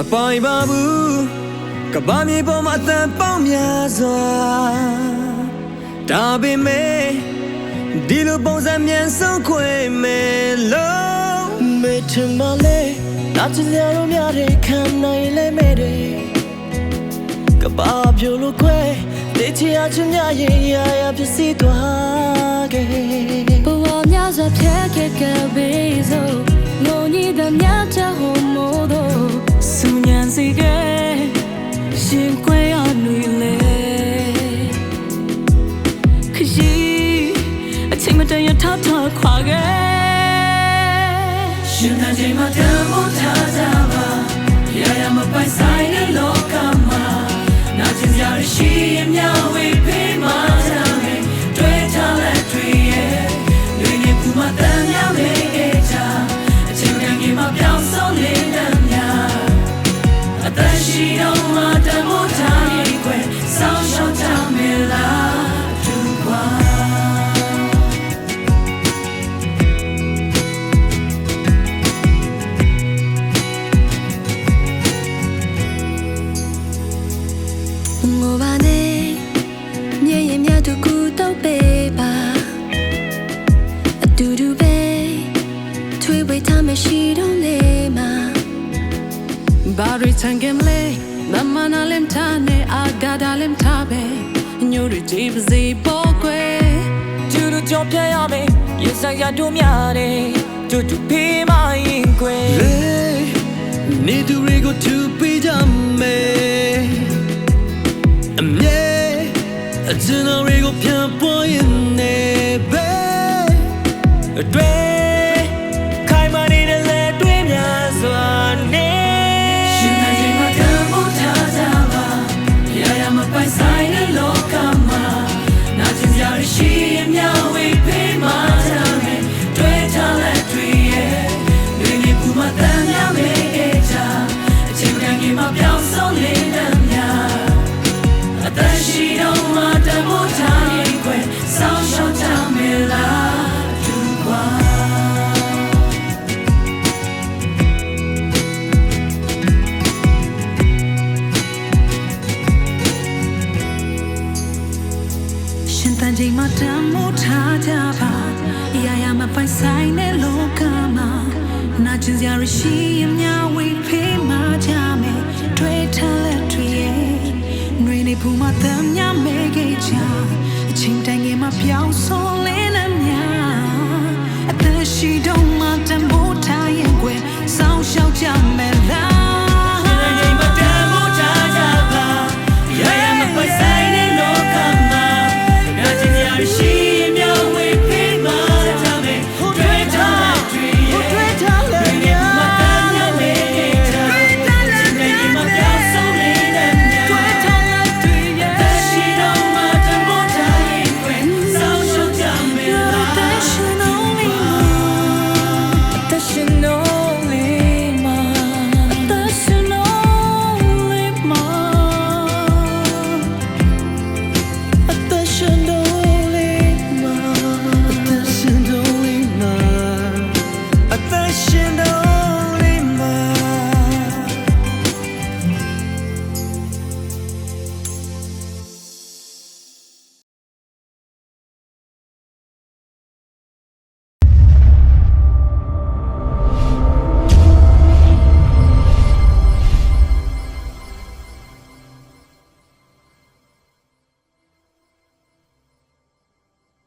မပိုင်ပါဘူးကဘာမြေပေါ်မှာအသက်ပေါင်းများစွာဒါပေမဲ့ဒီလိုပုံစံမြန်ဆုံးခွေမယ်လို့မေထမလေးနာချင်ရလို့များတဲ့ခံနိုင်လဲမဲ့တယ်ကဘာပြလို့ခွဲတေချာချင်များရင်ရာရာဖြစ်စီသွားခဲ့ဘဝများစွာဖြတ်ခဲ့ကြပေစို့ငုံညီတဲ့မြ ရှင်ခွဲရနွေလေခရှိအချိန်မတန်ရထထခွာခဲ့ရှင်တဲ့ချိန်မှာတမို့ထားကြပါရရမပိုင်ဆိုင်တဲ့လောကမှာနာကျင်စရာရှိရင်မြဝေဖေးမှာ တူတူပဲထွေးဝေးထားမရှိတော့လေမှာဘာရီချန်ကင်လေမမနာလင်ထားနဲ့အာဂါဒါလင်ထားပဲညိုရီဂျီပစီပေါ်ကွယ်ကျူတို့ကြောင့်ပြရမယ်ရင်ဆိုင်ရတို့များတယ်တူတူဖေးမရင်ကွယ်လေနေသူတွေကိုသူပေးကြမယ်အမြဲအကျဉ်းတော်တွေကိုပြန်ပေါ်ရင်နေပဲ အ ချိန်မှာတမ်းမို့ထားကြပါအရာရာမပိုင်ဆိုင်တဲ့လောကမှာနာကျင်စရာရှိရင်များဝေးဖေးမှကြမယ်တွေ့ထားလက်တွေ့ရဲ့နှွေနေဖူးမှာတမ်းများမဲခဲ့ချအချိန်တိုင်းငယ်မှာပြောင်းဆုံး